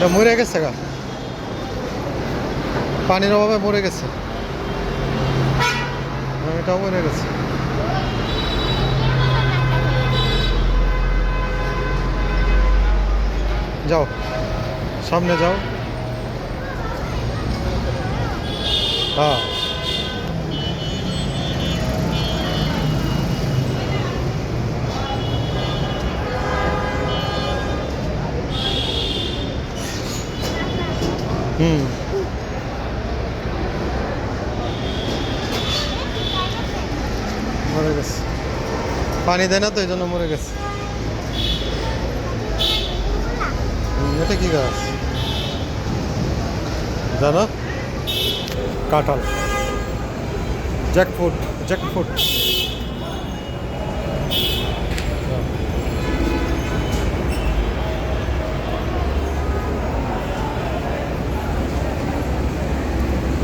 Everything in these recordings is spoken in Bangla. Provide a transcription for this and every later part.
এটা মরে গেছে গা। পানির অভাবে মরে গেছে। হ্যাঁ, এটাও মরে গেছে। যাও সামনে যাও। হ্যাঁ। হুম। মরে গেছে। পানি দেয় না তো এই জন্য মরে গেছে। এটা কি গাছ? জানো? কাঁঠাল। জ্যাকফুট জ্যাকফুট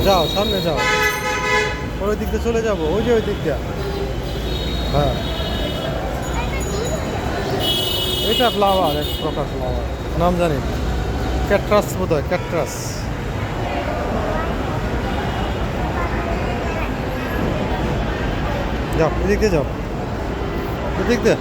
যাও, সামনে যাও। ওই দিক দিয়ে চলে যাব। ওই যে ওই দিক দিয়ে। হ্যাঁ। এটা ফ্লাওয়ার এক প্রকার ফ্লাওয়ার নাম জানি ক্যাট্রাস বোধ হয় ক্যাট্রাস যাও, এদিক দিয়ে যাও। এদিক দিয়ে।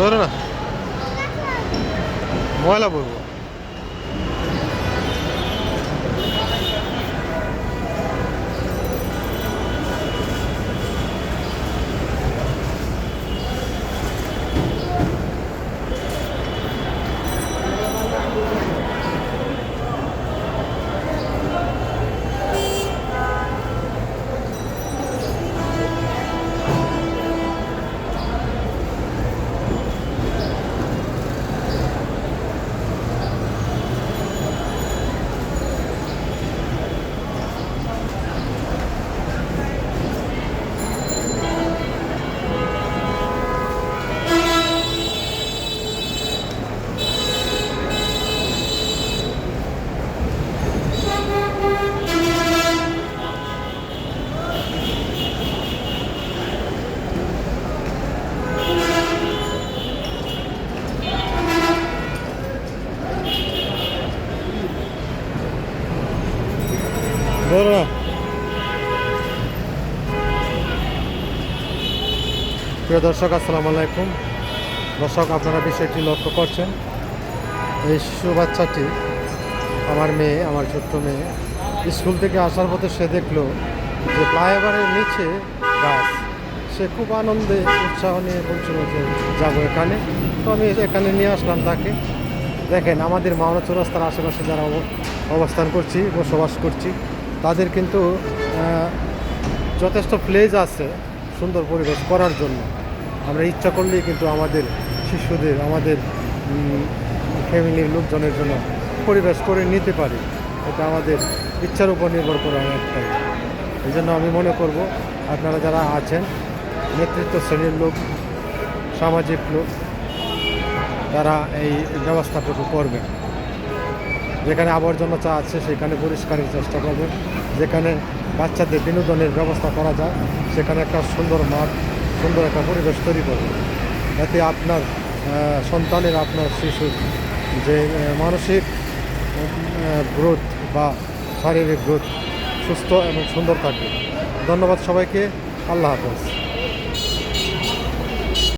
ধরে না ময়লা পড়ব ধরে। প্রিয় দর্শক, আসসালামু আলাইকুম। দর্শক, আপনারা বিষয়টি লক্ষ্য করছেন। এই শিশু বাচ্চাটি আমার মেয়ে, আমার ছোট্ট মেয়ে। স্কুল থেকে আসার পথে সে দেখল যে ফ্লাইওভারের নিচে গাছ। সে খুব আনন্দে, উৎসাহ নিয়ে বলছিল যে, যাব এখানে। তো আমি এখানে নিয়ে আসলাম তাকে। দেখেন, আমাদের মাওনা চৌরাস্তার আশেপাশে যারা অব- অবস্থান করছি, বসবাস করছি তাদের কিন্তু যথেষ্ট প্লেজ আছে সুন্দর পরিবেশ করার জন্য। আমরা ইচ্ছা করলেই কিন্তু আমাদের শিশুদের, আমাদের ফ্যামিলির লোকজনের জন্য পরিবেশ করে নিতে পারি। এটা আমাদের ইচ্ছার উপর নির্ভর করে অনেকটাই এই জন্য আমি মনে করব, আপনারা যারা আছেন, নেতৃত্ব শ্রেণির লোক, সামাজিক লোক, তারা এই ব্যবস্থাটুকু করবেন। যেখানে আবর্জনা চা আছে, সেখানে পরিষ্কারের চেষ্টা করবেন যেখানে বাচ্চাদের বিনোদনের ব্যবস্থা করা যায়, সেখানে একটা সুন্দর মাঠ, সুন্দর একটা পরিবেশ তৈরি করবেন এতে আপনার সন্তানের, আপনার শিশুর যে মানসিক গ্রোথ বা শারীরিক গ্রোথ সুস্থ এবং সুন্দর থাকবে। ধন্যবাদ সবাইকে। আল্লাহ হাফেজ।